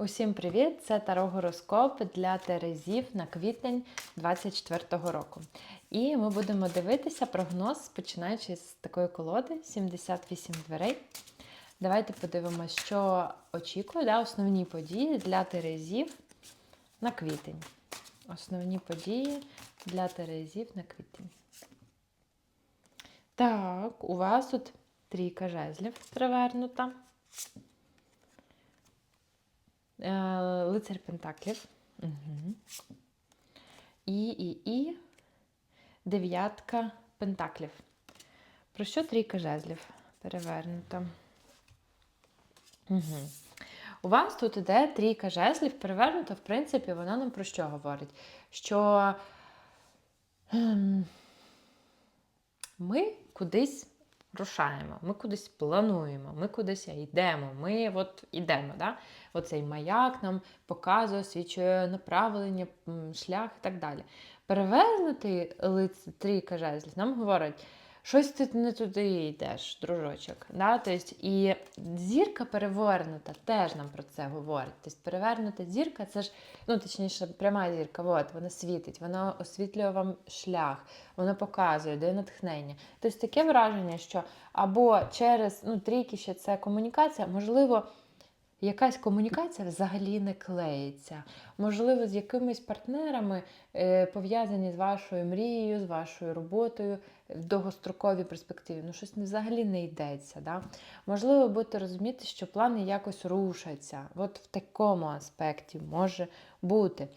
Усім привіт! Це Таро Гороскоп для Терезів на квітень 24-го року. І ми будемо дивитися прогноз, починаючи з такої колоди 78 дверей. Давайте подивимося, що очікує да, основні події для Терезів на квітень. Основні події для Терезів на квітень. Так, у вас тут трійка жезлів перевернута. Е, Лицар Пентаклів. І, і, і дев'ятка Пентаклів. Про що трійка жезлів перевернута? Угу. У вас тут іде трійка жезлів перевернута, в принципі, вона нам про що говорить? Що ем, ми кудись рушаємо, ми кудись плануємо, ми кудись йдемо, ми от йдемо. Да? Оцей маяк нам показує, свідчує направлення, шлях і так далі. Перевернутий лиць трійка жезлів нам говорить, щось ти не туди йдеш, дружочок. Да? Тобто, і зірка перевернута теж нам про це говорить. Тобто перевернута зірка це ж, ну точніше, пряма зірка, от, вона світить, вона освітлює вам шлях, вона показує, дає натхнення. Тобто таке враження, що або через ну, трійки ще це комунікація, можливо. Якась комунікація взагалі не клеїться. Можливо, з якимись партнерами е, пов'язані з вашою мрією, з вашою роботою в довгостроковій перспективі. Ну, щось взагалі не йдеться. Да? Можливо, будете розуміти, що плани якось рушаться. От в такому аспекті може бути.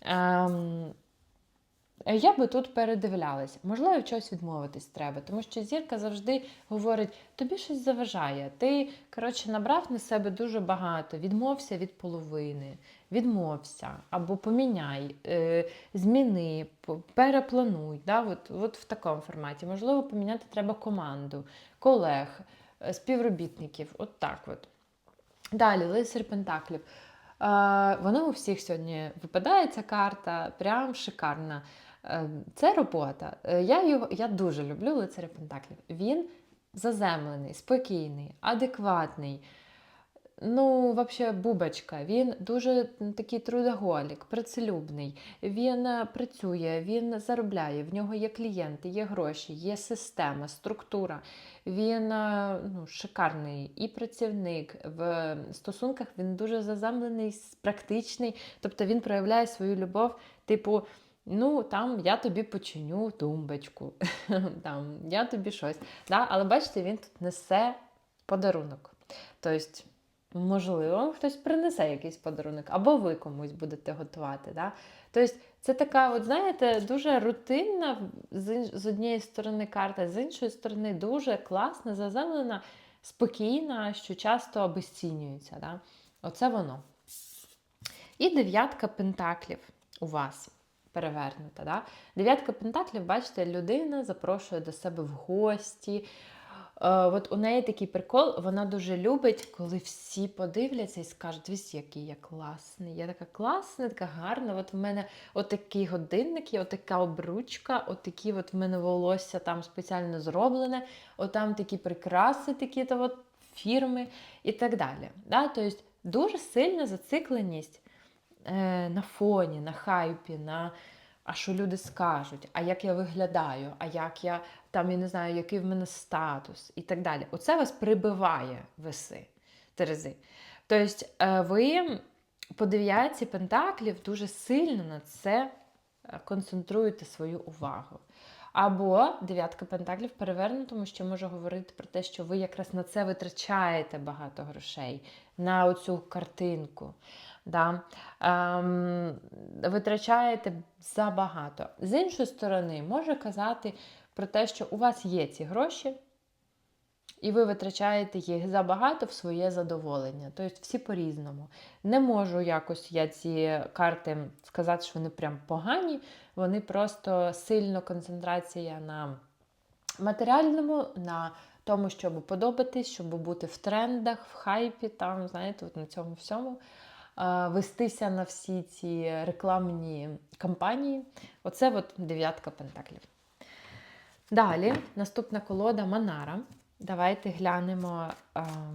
Ем, я би тут передивлялася. Можливо, в чогось відмовитись треба, тому що зірка завжди говорить: тобі щось заважає. Ти, коротше, набрав на себе дуже багато, відмовся від половини, відмовся або поміняй, е, зміни, переплануй. Да? От, от в такому форматі. Можливо, поміняти треба команду, колег, е, співробітників. От так от. Далі, лицар Пентаклів. Е, Вона у всіх сьогодні випадає ця карта, прям шикарна. Е, Це робота. Е, Я, його, я дуже люблю лицаря Пентаклів. Він заземлений, спокійний, адекватний. Ну, взагалі, бубочка. Він дуже такий трудоголік, працелюбний. Він е, працює, він заробляє, в нього є клієнти, є гроші, є система, структура. Він ну, шикарний і працівник. В стосунках він дуже заземлений, практичний. Тобто він проявляє свою любов, типу. Ну, там я тобі починю тумбочку, там я тобі щось. Да? Але бачите, він тут несе подарунок. Тобто, можливо, хтось принесе якийсь подарунок, або ви комусь будете готувати. Да? Тобто, це така, от знаєте, дуже рутинна з однієї сторони карта, з іншої сторони, дуже класна, заземлена, спокійна, що часто обесцінюється. Да? Оце воно. І дев'ятка пентаклів у вас перевернута. Да? Дев'ятка пентаклів, бачите, людина запрошує до себе в гості. Е, от у неї такий прикол, вона дуже любить, коли всі подивляться і скажуть, дивись, який я класний. Я така класна, така гарна. От в мене отакий годинник, є отака обручка, отакі от в мене волосся там спеціально зроблене, отам такі прикраси, такі то от фірми і так далі. Да? Тобто дуже сильна зацикленість е, на фоні, на хайпі, на а що люди скажуть, а як я виглядаю, а як я там, я не знаю, який в мене статус і так далі. Оце вас прибиває веси, Терези. Тобто е, ви по дев'ятці пентаклів дуже сильно на це е, концентруєте свою увагу. Або дев'ятка пентаклів перевернутому, що може говорити про те, що ви якраз на це витрачаєте багато грошей, на оцю картинку. Да? Ем, витрачаєте забагато. З іншої сторони, може казати про те, що у вас є ці гроші, і ви витрачаєте їх забагато в своє задоволення. Тобто всі по-різному. Не можу якось я ці карти сказати, що вони прям погані, вони просто сильно концентрація на матеріальному, на тому, щоб подобатись, щоб бути в трендах, в хайпі, там, знаєте, от на цьому всьому. Вестися на всі ці рекламні кампанії. Оце от дев'ятка пентаклів. Далі, наступна колода Манара. Давайте глянемо ем,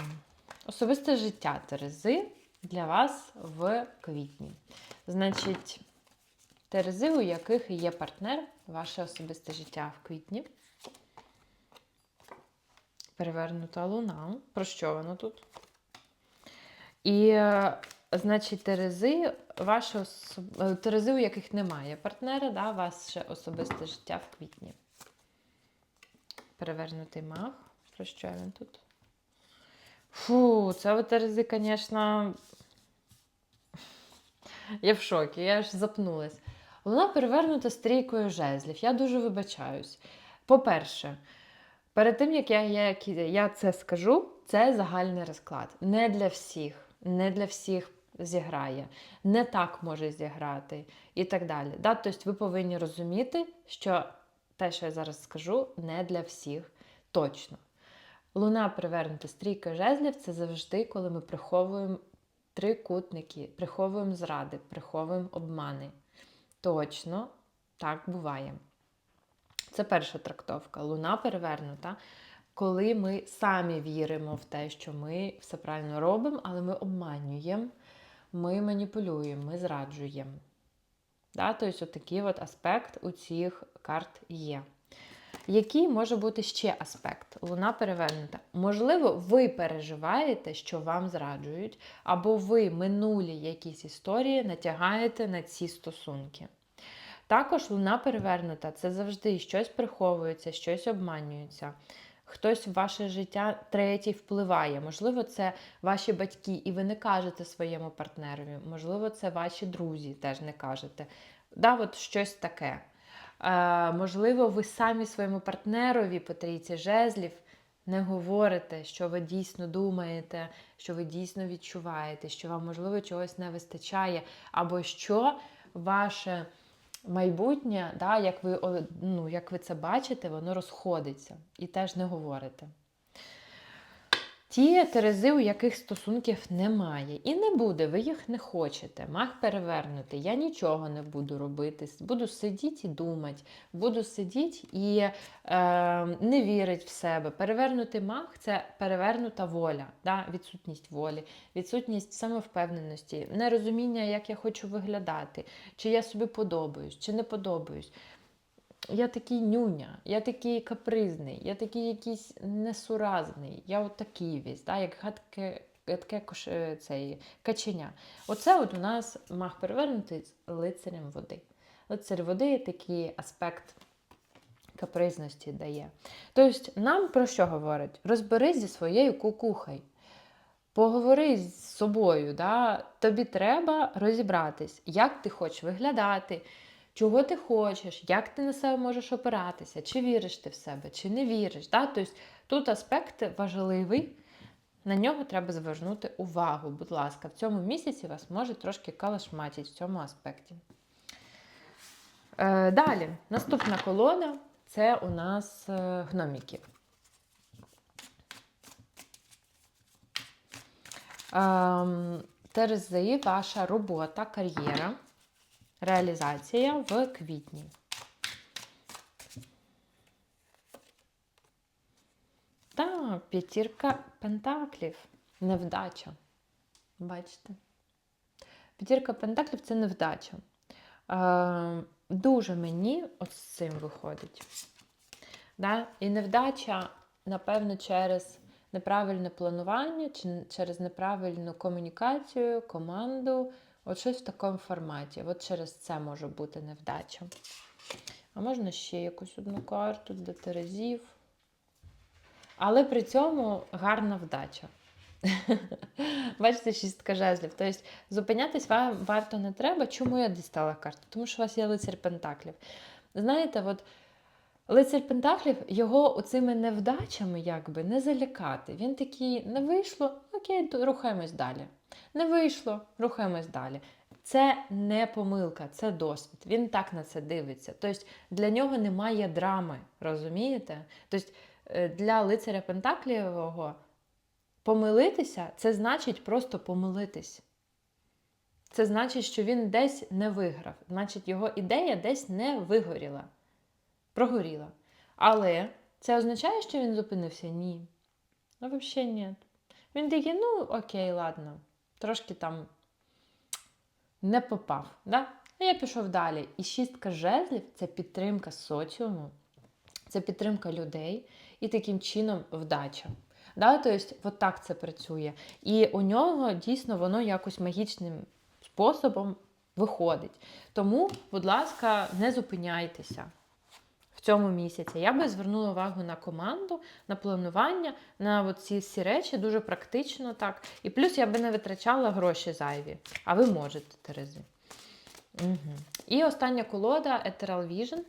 особисте життя Терези для вас в квітні. Значить, Терези, у яких є партнер, ваше особисте життя в квітні. Перевернута луна. Про що воно тут? І, е, значить, Терези, ваше особ... е, Терези, у яких немає партнера, да, ваше особисте життя в квітні. Перевернутий мах. Про що він тут? Фу, це от Терези, звісно. Я в шокі, я аж запнулась. Вона перевернута стрійкою жезлів. Я дуже вибачаюсь. По-перше, перед тим, як я, як я це скажу, це загальний розклад. Не для всіх, не для всіх зіграє, не так може зіграти і так далі. Да? Тобто ви повинні розуміти, що те, що я зараз скажу, не для всіх точно. Луна перевернута стрійка жезлів це завжди, коли ми приховуємо трикутники, приховуємо зради, приховуємо обмани. Точно так буває. Це перша трактовка. Луна перевернута, коли ми самі віримо в те, що ми все правильно робимо, але ми обманюємо, ми маніпулюємо, ми зраджуємо. Да? Тобто, такий от аспект у цих карт є. Який може бути ще аспект? Луна перевернута. Можливо, ви переживаєте, що вам зраджують, або ви минулі якісь історії натягаєте на ці стосунки. Також луна перевернута це завжди щось приховується, щось обманюється. Хтось в ваше життя третій впливає. Можливо, це ваші батьки, і ви не кажете своєму партнерові. Можливо, це ваші друзі теж не кажете. Да, от щось таке. Можливо, ви самі своєму партнерові по трійці жезлів не говорите, що ви дійсно думаєте, що ви дійсно відчуваєте, що вам, можливо, чогось не вистачає, або що ваше майбутнє, да, як, ви, ну, як ви це бачите, воно розходиться і теж не говорите. Ті терези, у яких стосунків немає, і не буде, ви їх не хочете. Маг перевернути, я нічого не буду робити. Буду сидіти і думати, буду сидіти і е, не вірити в себе. Перевернутий маг це перевернута воля, да? відсутність волі, відсутність самовпевненості, нерозуміння, як я хочу виглядати, чи я собі подобаюсь, чи не подобаюсь. Я такий нюня, я такий капризний, я такий якийсь несуразний, я от такий весь, да, як гадке, гадке е, цей, каченя. Оце от у нас маг перевернутий з лицарем води. Лицар води такий аспект капризності дає. Тобто, нам про що говорить? Розберись зі своєю кукухою. Поговори з собою, да? тобі треба розібратись, як ти хочеш виглядати чого ти хочеш, як ти на себе можеш опиратися, чи віриш ти в себе, чи не віриш. Да? Тобто тут аспект важливий, на нього треба звернути увагу. Будь ласка, в цьому місяці вас може трошки калашматити в цьому аспекті. Е, Далі, наступна колода це у нас е, гноміки. Ем, Терези, ваша робота, кар'єра реалізація в квітні. Так, п'ятірка пентаклів. Невдача. Бачите? П'ятірка пентаклів це невдача. Е, Дуже мені от з цим виходить. Да? І невдача, напевно, через неправильне планування, чи через неправильну комунікацію, команду. От щось в такому форматі. От через це може бути невдача. А можна ще якусь одну карту для терезів. Але при цьому гарна вдача. Бачите, шістка жезлів. Тобто зупинятись вам варто не треба. Чому я дістала карту? Тому що у вас є лицар Пентаклів. Знаєте, от лицар Пентаклів, його оцими невдачами якби не залякати. Він такий, не вийшло, окей, рухаємось далі. Не вийшло, рухаємось далі. Це не помилка, це досвід. Він так на це дивиться. Тобто для нього немає драми, розумієте? Тобто для лицаря Пентаклівого помилитися це значить просто помилитись. Це значить, що він десь не виграв. Значить, його ідея десь не вигоріла, прогоріла. Але це означає, що він зупинився? Ні. Ну, взагалі ні. Він такий, ну окей, ладно трошки там не попав. Да? А я пішов далі. І шістка жезлів це підтримка соціуму, це підтримка людей і таким чином вдача. Да? Тобто, от так це працює. І у нього дійсно воно якось магічним способом виходить. Тому, будь ласка, не зупиняйтеся цьому місяці. Я би звернула увагу на команду, на планування, на ці всі речі дуже практично так. І плюс я би не витрачала гроші зайві. А ви можете, Терези. Угу. І остання колода Ethereal Vision.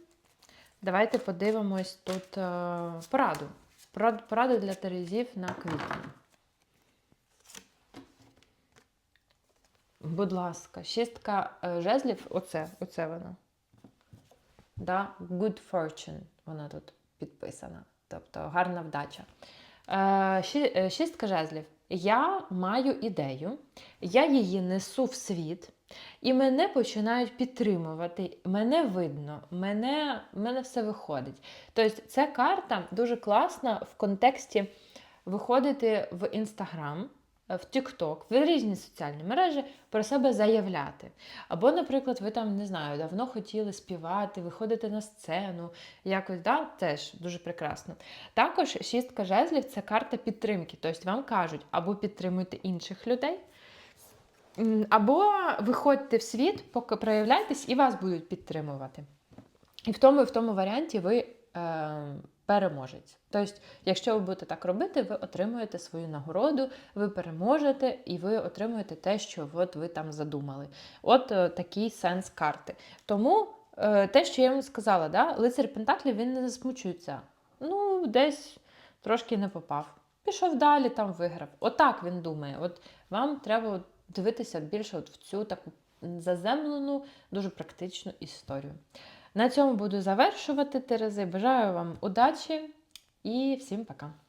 Давайте подивимось тут е, пораду. Порад- Пораду для Терезів на квітень. Будь ласка, шістка е, жезлів, оце, оце вона. Да? Good fortune, вона тут підписана. Тобто гарна вдача. Е, е, Шістка жезлів. Я маю ідею, я її несу в світ, і мене починають підтримувати. Мене видно, мене, мене все виходить. Тобто, ця карта дуже класна в контексті виходити в Інстаграм, в TikTok, в різні соціальні мережі про себе заявляти. Або, наприклад, ви там не знаю, давно хотіли співати, виходити на сцену, якось да, теж дуже прекрасно. Також шістка жезлів це карта підтримки. Тобто вам кажуть, або підтримуйте інших людей. Або виходьте в світ, поки проявляйтесь, і вас будуть підтримувати. І в тому і в тому варіанті ви е, переможець. Тобто, якщо ви будете так робити, ви отримуєте свою нагороду, ви переможете і ви отримуєте те, що от ви там задумали. От е, такий сенс карти. Тому е, те, що я вам сказала, да, лицар Пентаклів він не засмучується. Ну, десь трошки не попав. Пішов далі, там виграв. Отак він думає. От вам треба дивитися більше от в цю таку заземлену, дуже практичну історію. На цьому буду завершувати Терези. Бажаю вам удачі і всім пока!